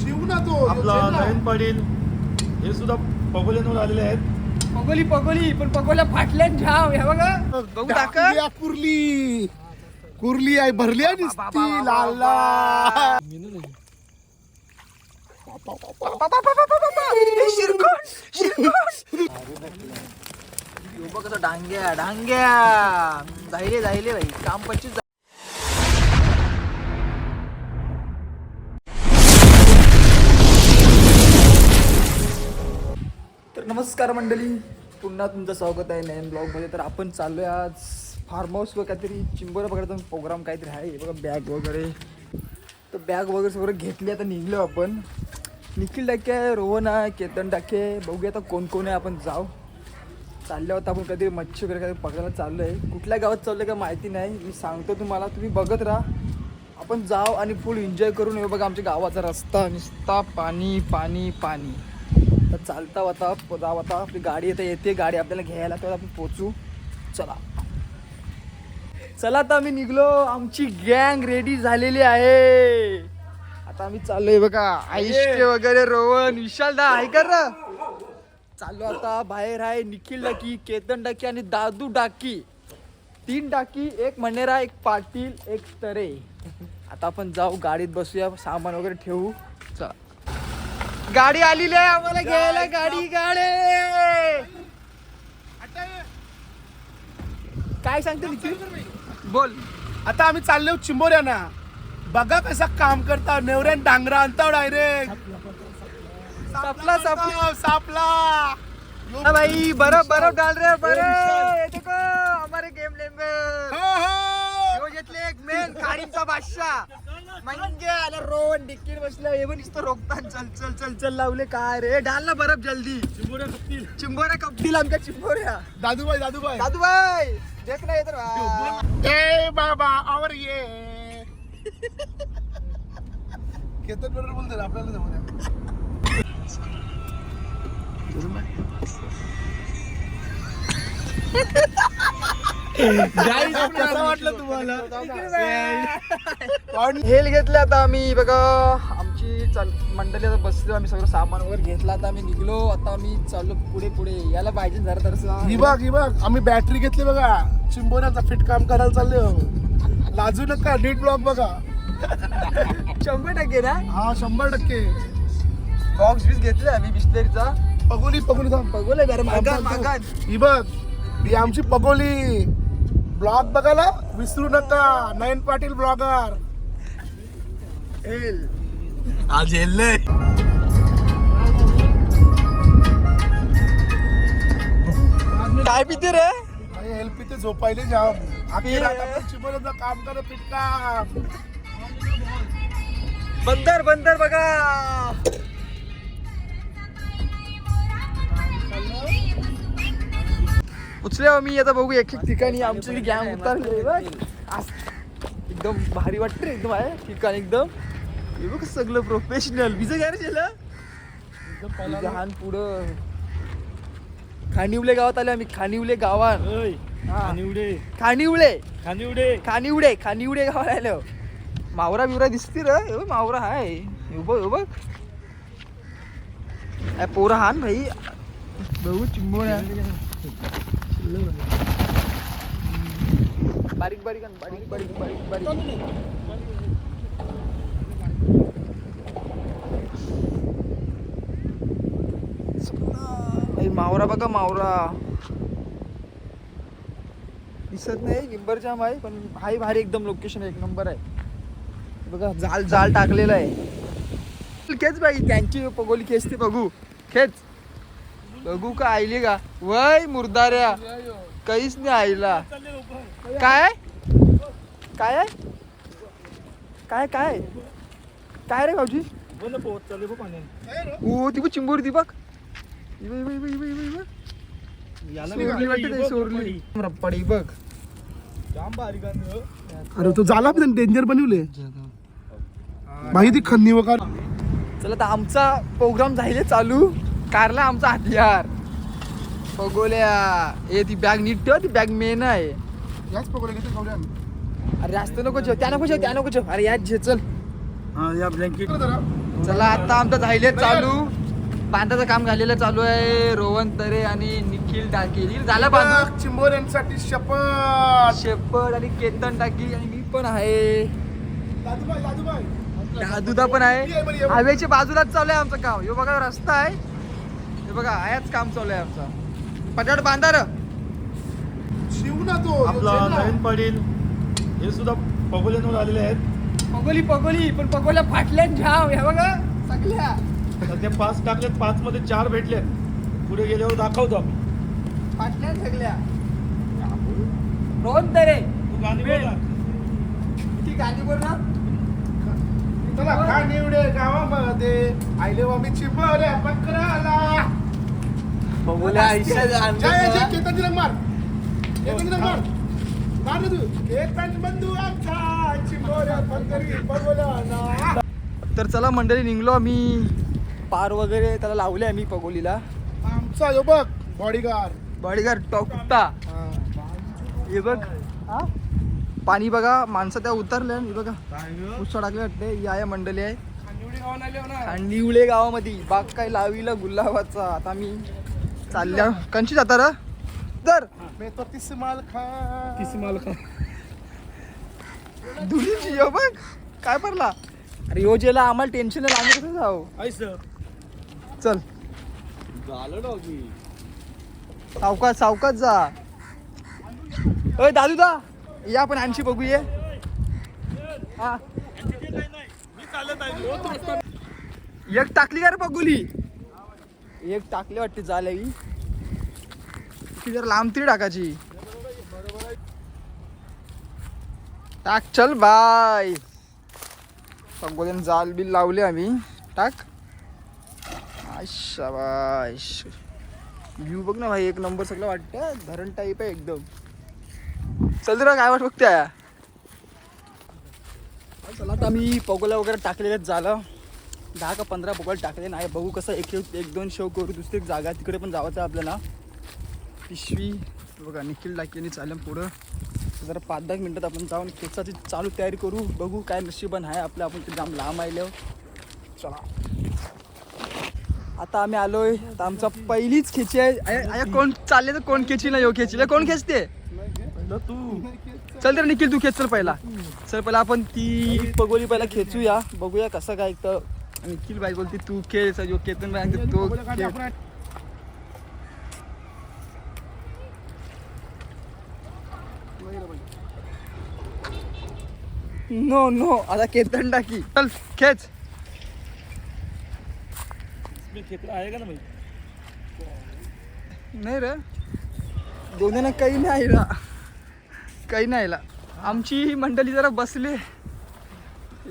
शिव ना तो आपला. नवीन पाटील हे सुद्धा पगोलेनवर आलेले आहेत. पगोली पगोली पण पगोल्या फाटल्या जाव हे बघा. बघू डांगिया कुर्ली. कुर्ली आहे भरली आहे नुसती लाल लाल. बघ डांग्या डांग्या. जाहिले भाई. काम पच्चीस नमस्कार मंडळी. पुन्हा तुमचं स्वागत आहे नयन ब्लॉगमध्ये. तर आपण चाललोय आज फार्म हाऊसवर काहीतरी चिंबोरा बघायचा प्रोग्राम काहीतरी आहे. बघा बॅग वगैरे. तर बॅग वगैरे वगैरे घेतली आता निघलो आपण. निखिल टाके आहे रोहन आहे केतन टाके बघूया आता कोण कोण आहे आपण जाऊ. चालल्या होता आपण कधी मच्छी वगैरे काही पकडायला चाललो आहे कुठल्या गावात चाललं का माहिती नाही. मी सांगतो तुम्हाला तुम्ही बघत राहा. आपण जाऊ आणि फुल एन्जॉय करून येऊ. बघा आमच्या गावाचा रस्ता नुसता पाणी पाणी पाणी. तर चालता होता जाऊ आता. आपली गाडी येते येते गाडी आपल्याला घ्यायला तेव्हा आपण पोचू चला. चला आता आम्ही निघलो. आमची गँग रेडी झालेली आहे. आता आम्ही चाललोय बघा. आयुष्य वगैरे रोहन विशाल दा आहे का चाललो आता. बाहेर आहे निखिल डाकी केतन डाकी आणि दादू डाकी. तीन डाकी एक मनेरा एक पाटील एक तरे. आता आपण जाऊ गाडीत बसूया सामान वगैरे ठेवू. गाडी आलेली आहे आम्हाला घ्यायला गाडी. गाडी काय सांगते निखिल? बोल. आता आम्ही चाललो चिंबोऱ्या ना बघा कसा काम करता नेवऱ्यान डांगरा आणता डायरेक्ट. सापला सापला. सापला. भाई बर्फ बर्फ डाल रहे बर्फ ये देखो हमारे गेम हो, हो. योजनेतले एक मेन खाडीचा बादशाह. मंगे आला रोहन डिक्कीर बसला हे पण नुसतं रोखतात. चल चल चल चल लावले काय रे? डाल ना बर्फ जल्दी. चिंबोऱ्या कपतील. आमच्या चिंबोऱ्या. दादूबाई दादूबाई. दादू भाई देख ना इधर भाई. ए बाबा और ये. केतन बरोबर बोलते आपल्याला जमू द्या. कसं वाटलं तुम्हाला? हेल घेतले आता आम्ही बघा. आमची चाल मंडळी आता बसलो आम्ही सगळं सामान वगैरे घेतलं. आता आम्ही निघलो. आता आम्ही चाललो पुढे पुढे. याला पाहिजे जरा तर ही बघ ही बघ. आम्ही बॅटरी घेतली बघा. चिंबोऱ्याचा फिट काम करायला चालले हो. लाजू नका नीट ब्लॉक बघा. शंभर टक्के ना? हा शंभर टक्के. बॉक्स बीस घेतले आम्ही बिस्लेरीचा. पगोली पगोली थांब. बघूले बरं थांब. मागण ही बघ. ही आमची पगोली. ब्लॉग बघायला विसरू नका. नयन पाटील ब्लॉगर. आज येल्ले काय पिते रे? एलपी ते झोपायले जाम. चिंबोऱ्याचं काम करत फिट काम बंदर बंदर बघा. उचले हो मी आता बघू एक एक ठिकाणी आमची गॅंग उतरले बघ. एकदम भारी वाटतं रे एकदम आहे ठिकाण एकदम. हे बघ सगळं प्रोफेशनल विजय गॅरेज आहे लहान पुढं. खानिवले गावात आले आम्ही खानिवले गावात. खानिवडे खानिवळे खानिवडे खानिवडे खानिवडे गावाला आलो. मावरा बिवरा दिसते र मावरा हाय. बघ बघ. पोरं हान भाई. बघू चिंबोऱ्या. बारीक बारीक बारीक बारीक बारीक बारीक भाई मावरा बघा मावरा दिसत नाही निंबर जाम आहे पण हाय भारी एकदम लोकेशन एक नंबर आहे बघा जाल जाल टाकलेलं आहे खेच बाई त्यांची पगोली खेचते बघू खेच बघू का आईली का? वय मुर्दाऱ्या. काहीच नाही आईला. काय? काय? काय काय? काय रे भाऊजी? ओ ती बघ चिंबोरी ती बघ. सोरली वाटते ते, सोरली. रप्पाडी. बघ. अरे तो झाला पण डेंजर बनवले. माहिती खन्नी वगैरे चला तर आमचा प्रोग्राम झाले चालू. कारला आमचा हथियार. बघोल्या. ए ती बॅग नीट ठेव ती बॅग मेन आहे. याच पकडे घेते खाऊया अरे जास्त नको जेव त्या नको जेव त्या नको जेव अरे याच जे चल हा या ब्लँकेट चला आता आमचं झाले चालू. बांधाचं काम झालेलं चालू आहे. रोहन तरे आणि निखिल टाकी. झालं बांधून? चिंबोर यांसाठी शपथ. शेपड आणि केतन टाकी आणि मी पण आहे. दादूबाई दादूबाई. दादुदा पण आहे. हायवेच्या बाजूलाच चालू आहे आमचं काम हे बघा रस्ता आहे. हे बघा आयाच काम चालू आहे आमचं. पटाट बांधा र. शिव ना तो आपला. नवीन पाटील हे सुद्धा पगोलेंवर आलेले आहेत. पगोली पगोली पण पगोल्या फाटल्या झाव हे बघा सगळ्या. सध्या पाच टाकलेत पाच मध्ये चार भेटलेत. पुढे गेल्यावर दाखवतो आम्ही फाटल्या सगळ्या. रोहन तरे. तू गाणी बोल ना. किती गाणी बोल ना चला खा निवडे गावामध्ये. आयले आम्ही चिंबोऱ्या बकराला पगोल्या जय जय केतनजी रंग मार केतनजी रंग मार मार रे तू केतन बंधू आमचा चिंबोऱ्या बकरी बगोला तर चला मंडळी निघलो आम्ही. पार वगैरे त्याला लावले आम्ही पगोलीला. आमचा यो बघ बॉडीगार्ड बॉडीगार्ड टॉकटा हे. बघ. हा? पाणी बघा माणसं त्या उतरल्या हे बघा. पुष्पा टाकले वाटते. या या मंडळी आहे. खांडिवळे गावामध्ये. बाग काय लावीला गुलाबाचा. आता मी चालल्या. कंची जाता र. तर मैं तो तिस माल खा दुरीची यो बघ. काय पडला? अरे यो जेला आम्हाला टेन्शन आम्ही कसं जाऊ ऐसं. चल. सावकाश सावकाश जा. अय दादू दा या आपण आणशी बघूया. हा. एक टाकली का रे बघुली? एक टाकले वाटते झाल्या. ही ती जर लांब तरी टाकायची. टाक चल बाय. सगळ्यान जाल बिल लावले आम्ही. टाक. शाबाश व्ह्यू बघ ना भाई एक नंबर सगळं वाटतं. धरण टाईप आहे एकदम. चल जरा काय वाट बघत्या चला आता आम्ही पगोला वगैरे टाकलेलं झालं. दहा का पंधरा पगोल टाकले नाही. बघू कसं एक एक दोन शो करू दुसरी एक जागा. तिकडे पण जायचं आहे आपल्याला. पिशवी. बघा निखिल टाकीने चालेल पुढं. जरा पाच दहा मिनटात आपण जाऊन केसाची चालू तयारी करू. बघू काय नशिबन आहे आपलं. आपण ते जाम लांब आलो चला. आता आम्ही आलोय. तर आमचा पहिलीच खेची आहे. कोण चालले तर कोण खेची ना यो खेची कोण खेचते? तू. चल तर निखिल तू खेच चल पहिला. चल पहिला आपण ती पगोली पहिला खेचूया. बघूया कसं काय तर. निखिल बाई बोलते तू खेच यो केतन बाई सांगते तो खेच. नो नो आता केतन टाकी. चल खेच. आहे का ना भाई नाही रे. दोन्ही ना काही नाही आला काही नाही आला आमची ही मंडळी जरा बसले.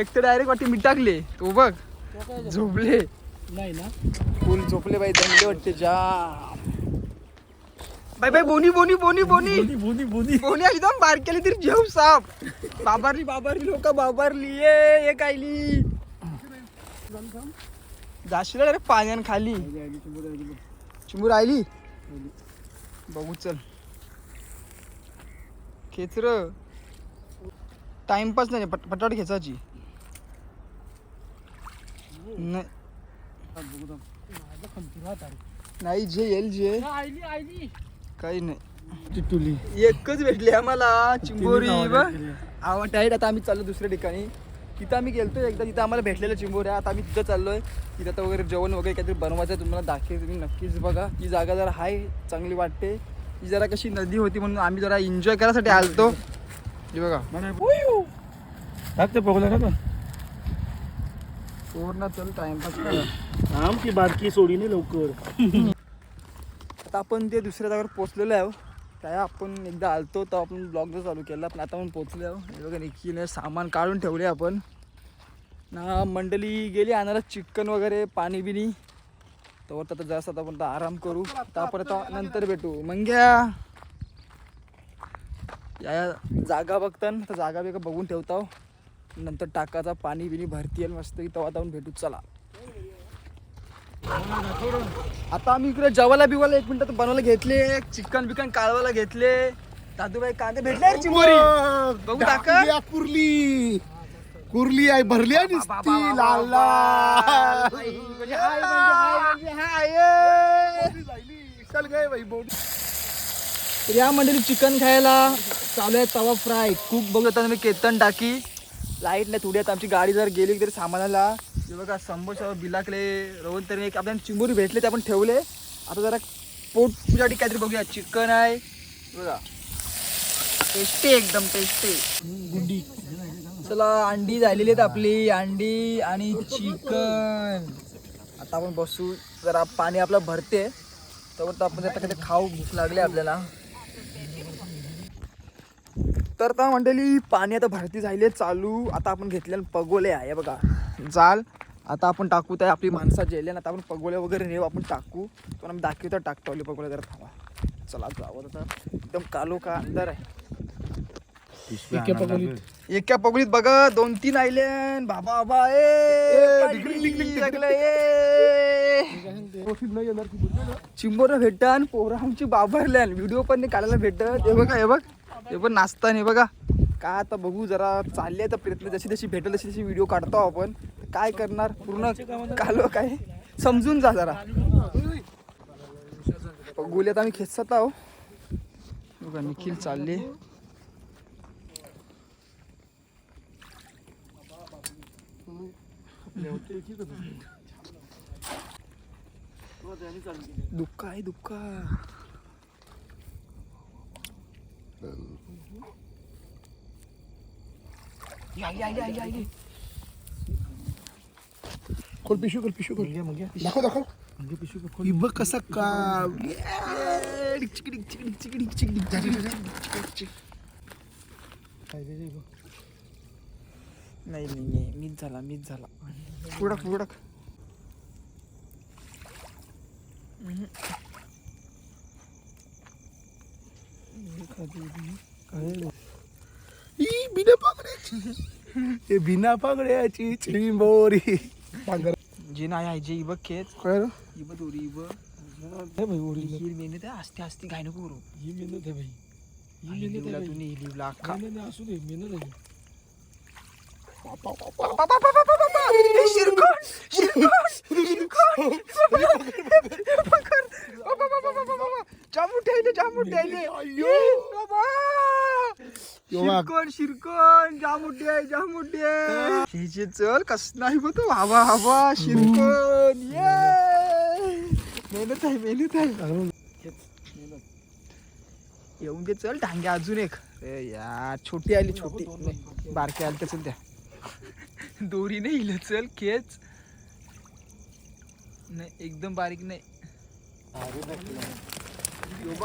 एक तर डायरेक्ट वाटी मी टाकले तो बघ. झोपले. नाही ना? फुल झोपले बाई दंडे वाटते जा बाय बाय बोनी बोनी बोनी बोनी. बोनी बोनी बोनी. एकदम बार केली तरी जेव साप. बाबारली बाबारली लोक बाबारली ये कायली. जाशील रे पाण्यान खाली. चिमूर आली बघू चल. खेचर टाइमपास नाही पटपट खेचायची. नाही नाही जे येईल जे. काही नाही. टिटुली एकच भेटली आम्हाला चिंबोरी. आवड आहे. आता आम्ही चाललो दुसऱ्या ठिकाणी. तिथं आम्ही गेलतो एकदा तिथं आम्हाला भेटलेलं चिंबोऱ्या आता आम्ही तिथं चाललोय. तिथं आता वगैरे जेवण वगैरे काहीतरी बनवायचं तुम्हाला दाखवेल तुम्ही नक्कीच बघा. ती जागा जरा आहे चांगली वाटते. ती जरा कशी नदी होती म्हणून आम्ही जरा एन्जॉय करायसाठी आलतो. बघा. टाकते पगोला का पूर्ण चल टाइमपास करा. आमची बारकी सोडी नाही लवकर. आता आपण ते दुसऱ्या जागेवर पोचलेलो आहे काय आपण एकदा आलतो तर आपण ब्लॉग जो चालू केला पण आता आपण पोचलो आहो हे. बघा निखीने सामान काढून ठेवले आपण. ना मंडळी गेली आणायला चिकन वगैरे पाणी बिनी तर आता जास्त आता आपण आराम करू. आता परत नंतर भेटू. मंग्या. या या जागा बघतान. तर जागा बिगा बघून ठेवता नंतर टाकाचा पाणी बिनी भरती येईल मस्त तेव्हा जाऊन भेटू चला. आता आम्ही इकडे जेवायला बिवायला एक मिनिटात बनवायला घेतले चिकन बिकन कालवायला घेतले. दादूबाई कांदे भेटले चिंबोरी बघू टाका. कुर्ली. कुर्ली आहे भरली आहे नुसती. लाल लाल. म्हणजे हाय, म्हणजे हाय, म्हणजे हाय. चल गए भाई बोट. तर या मंडळी चिकन खायला चालू आहे तवा फ्राय. कुक बघू आता मी केतन टाकी. लाइट नाही थोडी आता आमची गाडी जर गेली तरी सामानाला. बघा बघा समोसा बिलाकले रोहन तरी एक आपल्याला चिंबोरी भेटले ते आपण ठेवले. आता जरा पोट तुझ्यासाठी काहीतरी बघूया. चिकन आहे. बघा. टेस्टी एकदम टेस्टी चला अंडी झालेली आहेत आपली. अंडी आणि चिकन. आता आपण बसू. जरा पाणी आपलं भरते. तर आपण आता काहीतरी खाऊ भूक लागली आपल्याला. तर आता मंडळी पाणी आता भरती झाली चालू. आता आपण घेतलेलं पगोले आहे बघा. जाल आता आपण टाकू त्या आपली माणसं जेले आता आपण पगोले वगैरे नेऊ आपण टाकू. पण आम्ही दाखवतो टाकतो आपले पगोले जरा थांबा. चला जावं आता. एकदम कालो का अंदर आहे. एका पगोलीत. बघा दोन तीन आयले बाबा बाबा ए चिंबोर भेटन पोरं आमची बाबरल्या व्हिडिओ पण नाही काढायला भेटत. हे बघा हे बघ. ते पण नाचता नाही बघा. काय आता बघू जरा चालले तर प्रयत्न जशी जशी भेटेल तशी तशी व्हिडिओ काढतो आपण. काय करणार? पूर्ण कालो काय? समजून जा जरा. बघूल्यात आम्ही खेचत आहो. बघा निखिल चालले. दुःख आहे दुःख. या या या या या. खोल पिशू खोल पिशू खोल. दाखव दाखव. ही बघ कसा का ए, डिक चिक डिक चिक डिक चिक डिक चिक डिक चिक डिक चिक चिक. नाही नाही नाही. मीच झाला मीच झाला. फुडक फुडक ही बिना पागड्याची हे बिना पागड्याची चिंबोरी पांगर जे नाही आहे जे इबक खेच काय रे? इब दोरी इब ही मेहनत आहे असते असते घाय नको करू ही लिवला तू नाही लिवला अख्खा पा, पा, पा, पा, पा, पा, पा. ए, शिरकोण, शिरकोण, शिरकोण. ठेवले जांभूळ ठेवले बाबा. शिरकोण शिरकोण जामुटे आहे हिचे चल कस नाही बघ तो हवा हवा शिरकोण ये मेहनत आहे मेहनत आहे येऊन दे चल डांगे अजून एक अरे यार छोटी आली छोटी बारकी आली तर चल द्या दोरी नाही चल खेच. नाही एकदम बारीक नाही.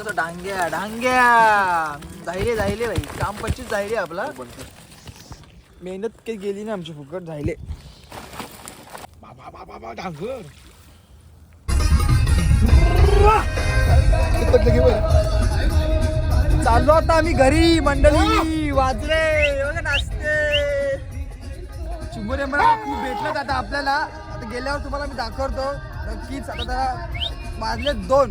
आता डांग्या डांग्या. जायले जायले भाई. काम पच्चीस जायले आपला. मेहनत काही गेली ना आमची फुकट जायले. बाबा बाबा बाबा डांगर. चाललो आता आम्ही घरी मंडळी. वाजले. नाचते चिंबोरे मला खूप भेटलं आता आपल्याला. आता गेल्यावर तुम्हाला मी दाखवतो. नक्कीच आता जरा वाजले दोन.